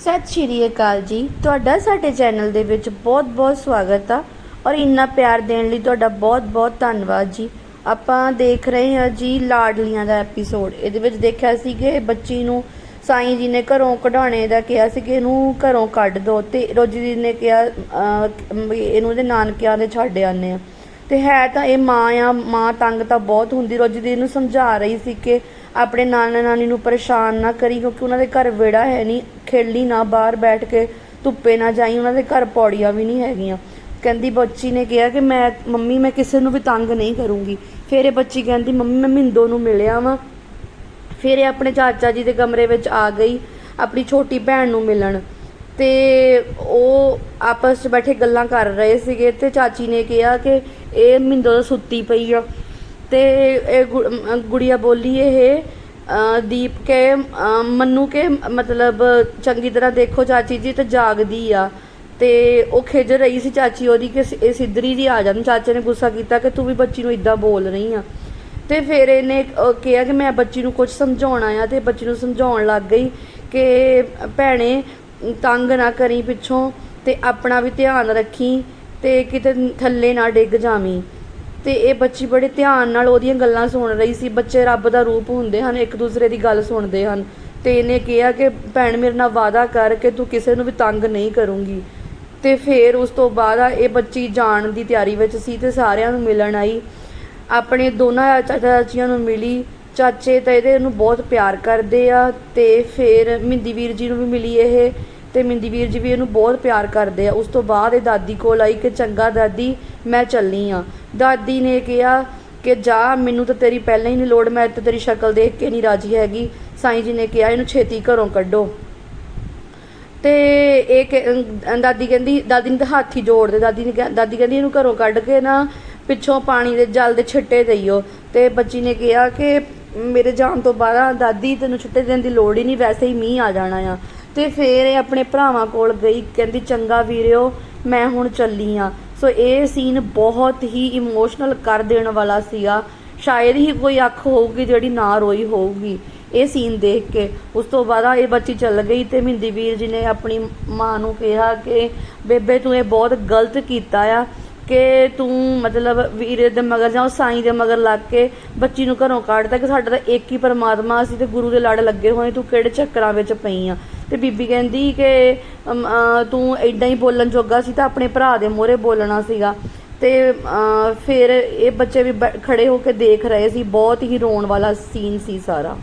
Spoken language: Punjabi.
ਸਤਿ ਸ਼੍ਰੀ ਅਕਾਲ ਜੀ। ਤੁਹਾਡਾ ਸਾਡੇ ਚੈਨਲ ਦੇ ਵਿੱਚ ਬਹੁਤ-ਬਹੁਤ ਸਵਾਗਤ ਆ ਔਰ ਇੰਨਾ ਪਿਆਰ ਦੇਣ ਲਈ ਤੁਹਾਡਾ ਬਹੁਤ-ਬਹੁਤ ਧੰਨਵਾਦ ਜੀ। ਆਪਾਂ ਦੇਖ ਰਹੇ ਹਾਂ ਜੀ ਲਾਡਲੀਆਂ ਦਾ ਐਪੀਸੋਡ ਇਹਦੇ ਵਿੱਚ ਦੇਖਿਆ ਸੀ ਕਿ ਬੱਚੀ ਨੂੰ ਸਾਈਂ ਜੀ ਨੇ ਘਰੋਂ ਕਢਾਉਣੇ ਦਾ ਕਿਹਾ ਸੀ ਕਿ ਇਹਨੂੰ ਘਰੋਂ ਕੱਢ ਦੋ ਤੇ ਰੋਜੀ ਜੀ ਨੇ ਕਿਹਾ ਇਹਨੂੰ ਇਹਦੇ ਨਾਨਕਿਆਂ ਦੇ ਛੱਡ ਆਨੇ ਆ ਤੇ ਹੈ ਤਾਂ ਇਹ ਮਾਂ ਆ, ਮਾਂ ਤੰਗ ਤਾਂ ਬਹੁਤ ਹੁੰਦੀ। ਰੋਜੀ ਦੀ ਇਹਨੂੰ ਸਮਝਾ ਰਹੀ ਸੀ ਕਿ ਆਪਣੇ ਨਾਨਾ ਨਾਨੀ ਨੂੰ ਪਰੇਸ਼ਾਨ ਨਾ ਕਰੀ ਕਿਉਂਕਿ ਉਹਨਾਂ ਦੇ ਘਰ ਵਿਹੜਾ ਹੈ ਨਹੀਂ। ਖੇਲੀ ਨਾ, ਬਾਹਰ ਬੈਠ ਕੇ ਧੁੱਪੇ ਨਾ ਜਾਈ, ਉਹਨਾਂ ਦੇ ਘਰ ਪੌੜੀਆਂ ਵੀ ਨਹੀਂ ਹੈਗੀਆਂ। ਕਹਿੰਦੀ ਬੱਚੀ ਨੇ ਕਿਹਾ ਕਿ ਮੈਂ, ਮੰਮੀ, ਮੈਂ ਕਿਸੇ ਨੂੰ ਵੀ ਤੰਗ ਨਹੀਂ ਕਰੂੰਗੀ। ਫਿਰ ਇਹ ਬੱਚੀ ਕਹਿੰਦੀ, ਮੰਮੀ, ਮੈਂ ਮਿੰਦੋ ਨੂੰ ਮਿਲਿਆ ਵਾਂ। ਫਿਰ ਇਹ ਆਪਣੇ ਚਾਚਾ ਜੀ ਦੇ ਕਮਰੇ ਵਿੱਚ ਆ ਗਈ, ਆਪਣੀ ਛੋਟੀ ਭੈਣ ਨੂੰ ਮਿਲਣ। ਤੇ ਉਹ ਆਪਸ 'ਚ ਬੈਠੇ ਗੱਲਾਂ ਕਰ ਰਹੇ ਸੀਗੇ, ਤੇ ਚਾਚੀ ਨੇ ਕਿਹਾ ਕਿ ਇਹ ਮਿੰਦੋ ਤਾਂ ਸੁੱਤੀ ਪਈ ਆ। ਤੇ ਇਹ ਗੁ- ਗੁੜੀਆ ਬੋਲੀ ਇਹ ਦੀਪ ਕੇ ਮੰਨੂ ਕੇ, ਮਤਲਬ ਚੰਗੀ ਤਰ੍ਹਾਂ ਦੇਖੋ ਚਾਚੀ ਜੀ ਤੇ ਜਾਗਦੀ ਆ। ਤੇ ਉਹ ਖਿਜ ਰਹੀ ਸੀ ਚਾਚੀ ਉਹਦੀ ਕਿ ਇਹ ਸਿੱਧਰੀ ਜੀ ਆ ਜਾਂਦੀ ਚਾਚੇ ਨੇ ਗੁੱਸਾ ਕੀਤਾ ਕਿ ਤੂੰ ਵੀ ਬੱਚੀ ਨੂੰ ਇਦਾਂ ਬੋਲ ਰਹੀ ਆ। ਤੇ ਫਿਰ ਇਹਨੇ ਕਿਹਾ ਕਿ ਮੈਂ ਬੱਚੀ ਨੂੰ ਕੁਝ ਸਮਝਾਉਣਾ ਆ ਤੇ ਬੱਚੀ ਨੂੰ ਸਮਝਾਉਣ ਲੱਗ ਗਈ ਕਿ ਭੈਣੇ ਤੰਗ ਨਾ ਕਰੀ ਪਿੱਛੋਂ ਤੇ ਆਪਣਾ ਵੀ ਧਿਆਨ ਰੱਖੀ ਤੇ ਕਿਤੇ ਥੱਲੇ ਨਾ ਡਿੱਗ ਜਾਵੀਂ। ਤੇ ਇਹ ਬੱਚੀ ਬੜੇ ਧਿਆਨ ਨਾਲ ਉਹਦੀਆਂ ਗੱਲਾਂ ਸੁਣ ਰਹੀ ਸੀ। ਬੱਚੇ ਰੱਬ ਦਾ ਰੂਪ ਹੁੰਦੇ ਹਨ, ਇੱਕ ਦੂਸਰੇ ਦੀ ਗੱਲ ਸੁਣਦੇ ਹਨ। ਤੇ ਇਹਨੇ ਕਿਹਾ ਕਿ, ਭੈਣ, ਮੇਰੇ ਨਾਲ ਵਾਅਦਾ ਕਰ ਕਿ ਤੂੰ ਕਿਸੇ ਨੂੰ ਵੀ ਤੰਗ ਨਹੀਂ ਕਰੂੰਗੀ। ਤੇ ਫਿਰ ਉਸ ਤੋਂ ਬਾਅਦ ਇਹ ਬੱਚੀ ਜਾਣ ਦੀ ਤਿਆਰੀ ਵਿੱਚ ਸੀ ਤੇ ਸਾਰਿਆਂ ਨੂੰ ਮਿਲਣ ਆਈ। ਆਪਣੇ ਦੋਨਾਂ ਚਾਚਾ ਚਾਚੀਆਂ ਨੂੰ ਮਿਲੀ। ਚਾਚੇ ਤਾਂ ਇਹਦੇ ਨੂੰ ਬਹੁਤ ਪਿਆਰ ਕਰਦੇ ਆ ਤੇ ਫਿਰ ਮਿੰਦੀ ਵੀਰ ਜੀ ਨੂੰ ਵੀ ਮਿਲੀ ਇਹ। ਤੇ ਮਿੰਦੀ ਵੀਰ ਜੀ ਵੀ ਇਹਨੂੰ ਬਹੁਤ ਪਿਆਰ ਕਰਦੇ ਆ। ਉਸ ਤੋਂ ਬਾਅਦ ਇਹ ਦਾਦੀ ਕੋਲ ਆਈ ਕਿ, ਚੰਗਾ ਦਾਦੀ, ਮੈਂ ਚੱਲੀ ਆ। ਦਾਦੀ ਨੇ ਕਿਹਾ ਕਿ ਜਾ, ਮੈਨੂੰ ਤਾਂ ਤੇਰੀ ਪਹਿਲਾਂ ਹੀ ਨਹੀਂ ਲੋੜ, ਮੈਂ ਤਾਂ ਤੇਰੀ ਸ਼ਕਲ ਦੇਖ ਕੇ ਨਹੀਂ ਰਾਜੀ ਹੈਗੀ। ਸਾਈਂ ਜੀ ਨੇ ਕਿਹਾ, ਇਹਨੂੰ ਛੇਤੀ ਘਰੋਂ ਕੱਢੋ। ਤੇ ਇਹ ਕਿ- ਦਾਦੀ ਕਹਿੰਦੀ, ਦਾਦੀ ਨੇ ਤਾਂ ਹੱਥ ਹੀ ਜੋੜ ਦੇ ਦਾਦੀ ਨੇ ਕਿਹਾ, ਦਾਦੀ ਕਹਿੰਦੀ, ਇਹਨੂੰ ਘਰੋਂ ਕੱਢ ਕੇ ਨਾ ਪਿੱਛੋਂ ਪਾਣੀ ਦੇ ਜਲ ਦੇ ਛਿੱਟੇ ਦਈਓ। ਤੇ ਬੱਚੀ ਨੇ ਕਿਹਾ ਕਿ ਮੇਰੇ ਜਾਣ ਤੋਂ ਬਾਅਦ ਦਾਦੀ ਤੈਨੂੰ ਛਿੱਟੇ ਦੇਣ ਦੀ ਲੋੜ ਹੀ ਨਹੀਂ ਵੈਸੇ ਹੀ ਮੀਂਹ ਆ ਜਾਣਾ ਆ। ਤੇ ਫਿਰ ਇਹ ਆਪਣੇ ਭਰਾਵਾਂ ਕੋਲ ਗਈ, ਕਹਿੰਦੀ, ਚੰਗਾ ਵੀਰਿਓ, ਮੈਂ ਹੁਣ ਚੱਲੀ ਆ। ਸੋ ਇਹ ਸੀਨ ਬਹੁਤ ਹੀ ਇਮੋਸ਼ਨਲ ਕਰ ਦੇਣ ਵਾਲਾ ਸੀਗਾ। ਸ਼ਾਇਦ ਹੀ ਕੋਈ ਅੱਖ ਹੋਊਗੀ ਜਿਹੜੀ ਨਾ ਰੋਈ ਹੋਊਗੀ ਇਹ ਸੀਨ ਦੇਖ ਕੇ। ਉਸ ਤੋਂ ਬਾਅਦ ਇਹ ਬੱਚੀ ਚੱਲ ਗਈ ਤੇ ਮਹਿੰਦੀ ਵੀਰ ਜੀ ਨੇ ਆਪਣੀ ਮਾਂ ਨੂੰ ਕਿਹਾ ਕਿ, ਬੇਬੇ, ਤੂੰ ਇਹ ਬਹੁਤ ਗਲਤ ਕੀਤਾ ਆ ਕਿ ਤੂੰ ਮਤਲਬ ਵੀਰੇ ਦੇ ਮਗਰ ਜਾਂ ਉਹ ਸਾਈਂ ਦੇ ਮਗਰ ਲੱਗ ਕੇ ਬੱਚੀ ਨੂੰ ਘਰੋਂ ਕੱਢਦਾ ਕਿ ਸਾਡਾ ਤਾਂ ਇੱਕ ਹੀ ਪਰਮਾਤਮਾ ਸੀ ਤੇ ਗੁਰੂ ਦੇ ਲੜ ਲੱਗੇ ਹੋਏ, ਤੂੰ ਕਿਹੜੇ ਚੱਕਰਾਂ ਵਿੱਚ ਪਈ ਆ? ਤੇ ਬੀਬੀ ਕਹਿੰਦੀ ਕਿ ਤੂੰ ਐਦਾਂ ਹੀ ਬੋਲਣ ਜੋਗਾ ਸੀ ਤਾਂ ਆਪਣੇ ਭਰਾ ਦੇ ਮੂਹਰੇ ਬੋਲਣਾ ਸੀਗਾ। ਤੇ ਫਿਰ ਇਹ ਬੱਚੇ ਵੀ ਬੈ- ਖੜੇ ਹੋ ਕੇ ਦੇਖ ਰਹੇ ਸੀ। ਬਹੁਤ ਹੀ ਰੋਣ ਵਾਲਾ ਸੀਨ ਸੀ ਸਾਰਾ।